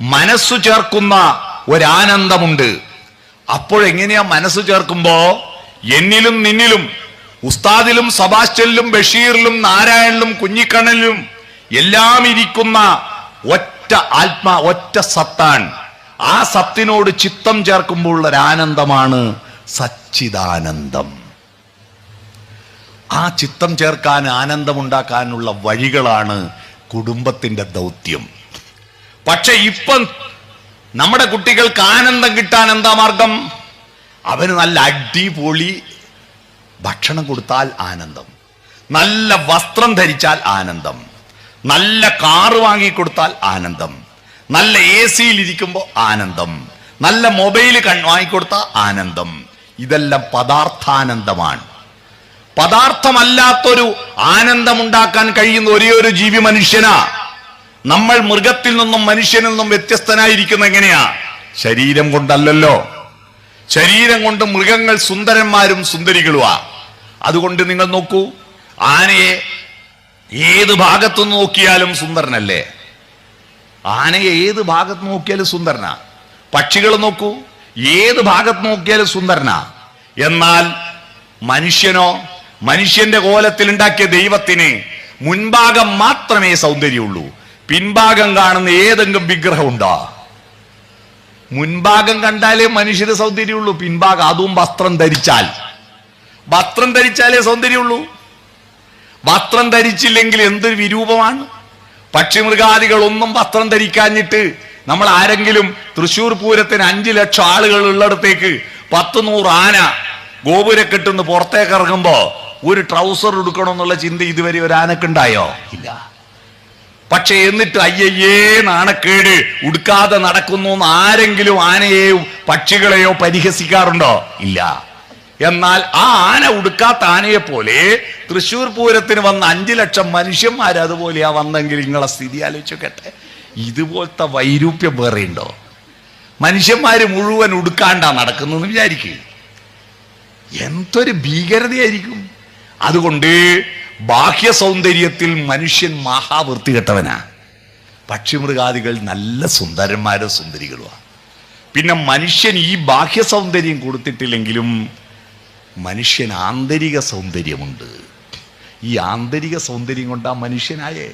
മനസ്സു ചേർക്കുന്ന ഒരാനന്ദമുണ്ട്. അപ്പോഴെങ്ങനെയാ മനസ്സ് ചേർക്കുമ്പോ? എന്നിലും നിന്നിലും ഉസ്താദിലും സബാസ്റ്റലിലും ബഷീറിലും നാരായണിലും കുഞ്ഞിക്കണ്ണനിലും എല്ലാം ഇരിക്കുന്ന ഒറ്റ ആത്മാ ഒറ്റ സത്താൻ. ആ സത്തിനോട് ചിത്തം ചേർക്കുമ്പോൾ ഉള്ള ഒരാനന്ദമാണ് സച്ചിദാനന്ദം. ആ ചിത്തം ചേർക്കാൻ ആനന്ദമുണ്ടാക്കാനുള്ള വഴികളാണ് കുടുംബത്തിന്റെ ദൗത്യം. പക്ഷെ ഇപ്പം നമ്മുടെ കുട്ടികൾക്ക് ആനന്ദം കിട്ടാൻ എന്താ മാർഗം? അവന് നല്ല അടിപൊളി ഭക്ഷണം കൊടുത്താൽ ആനന്ദം. നല്ല വസ്ത്രം ധരിച്ചാൽ ആനന്ദം. നല്ല കാറ് വാങ്ങിക്കൊടുത്താൽ ആനന്ദം. നല്ല എ സിയിൽ ഇരിക്കുമ്പോൾ ആനന്ദം. നല്ല മൊബൈൽ കൺ വാങ്ങിക്കൊടുത്താൽ ആനന്ദം. ഇതെല്ലാം പദാർത്ഥാനന്ദമാണ് പദാർത്ഥമല്ലാത്തൊരു ആനന്ദമുണ്ടാക്കാൻ കഴിയുന്ന ഒരേ ഒരു ജീവി മനുഷ്യനാ നമ്മൾ മൃഗത്തിൽ നിന്നും മനുഷ്യനിൽ നിന്നും വ്യത്യസ്തനായിരിക്കുന്ന എങ്ങനെയാ? ശരീരം കൊണ്ടല്ലല്ലോ. ശരീരം കൊണ്ട് മൃഗങ്ങൾ സുന്ദരന്മാരും സുന്ദരികളുമാ അതുകൊണ്ട് നിങ്ങൾ നോക്കൂ ആനയെ ഏത് ഭാഗത്തു നോക്കിയാലും സുന്ദരനല്ലേ? ആനയെ ഏത് ഭാഗത്ത് നോക്കിയാലും സുന്ദരനാ. പക്ഷികൾ നോക്കൂ ഏത് ഭാഗത്ത് നോക്കിയാലും സുന്ദരനാ. എന്നാൽ മനുഷ്യനോ മനുഷ്യന്റെ കോലത്തിൽ ഉണ്ടാക്കിയ ദൈവത്തിന് മുൻഭാഗം മാത്രമേ സൗന്ദര്യമുള്ളൂ. പിൻഭാഗം കാണുന്ന ഏതെങ്കിലും വിഗ്രഹം ഉണ്ടോ മുൻഭാഗം കണ്ടാലേ മനുഷ്യന് സൗന്ദര്യമുള്ളൂ പിൻഭാഗം അതും വസ്ത്രം ധരിച്ചാൽ. വസ്ത്രം ധരിച്ചാലേ സൗന്ദര്യമുള്ളൂ. വസ്ത്രം ധരിച്ചില്ലെങ്കിൽ എന്തൊരു വിരൂപമാണ്? പക്ഷിമൃഗാദികളൊന്നും വസ്ത്രം ധരിക്കാഞ്ഞിട്ട് നമ്മൾ ആരെങ്കിലും തൃശൂർ പൂരത്തിന് അഞ്ചു ലക്ഷം ആളുകൾ ഉള്ളിടത്തേക്ക് പത്ത് നൂറ് ആന ഗോപുരക്കെട്ടുന്ന് പുറത്തേക്ക് ഇറങ്ങുമ്പോ ഒരു ട്രൗസർ എടുക്കണമെന്നുള്ള ചിന്ത ഇതുവരെ ഒരു ആനക്കുണ്ടായോ? ഇല്ല. പക്ഷെ എന്നിട്ട് അയ്യയ്യേ നാണക്കേട്. ഉടുക്കാതെ നടക്കുന്നു എന്ന് ആരെങ്കിലും ആനയെയോ പക്ഷികളെയോ പരിഹസിക്കാറുണ്ടോ? ഇല്ല. എന്നാൽ ആ ആന ഉടുക്കാത്ത ആനയെ പോലെ തൃശൂർ പൂരത്തിന് വന്ന അഞ്ചു ലക്ഷം മനുഷ്യന്മാർ അതുപോലെയാ വന്നെങ്കിൽ നിങ്ങളെ സ്ഥിതി ആലോചിച്ചോക്കട്ടെ. ഇതുപോലത്തെ വൈരൂപ്യം വേറെ ഉണ്ടോ? മനുഷ്യന്മാർ മുഴുവൻ ഉടുക്കാണ്ടാ നടക്കുന്നതെന്ന് വിചാരിക്കുക എന്തൊരു ഭീകരതയായിരിക്കും. അതുകൊണ്ട് ബാഹ്യ സൗന്ദര്യത്തിൽ മനുഷ്യൻ മഹാവൃത്തി കെട്ടവനാ. പക്ഷിമൃഗാദികൾ നല്ല സുന്ദരന്മാരും സുന്ദരികളുമാണ് പിന്നെ മനുഷ്യൻ ഈ ബാഹ്യ സൗന്ദര്യം കൊടുത്തിട്ടില്ലെങ്കിലും മനുഷ്യൻ ആന്തരിക സൗന്ദര്യമുണ്ട്. ഈ ആന്തരിക സൗന്ദര്യം കൊണ്ട് ആ മനുഷ്യനായേ.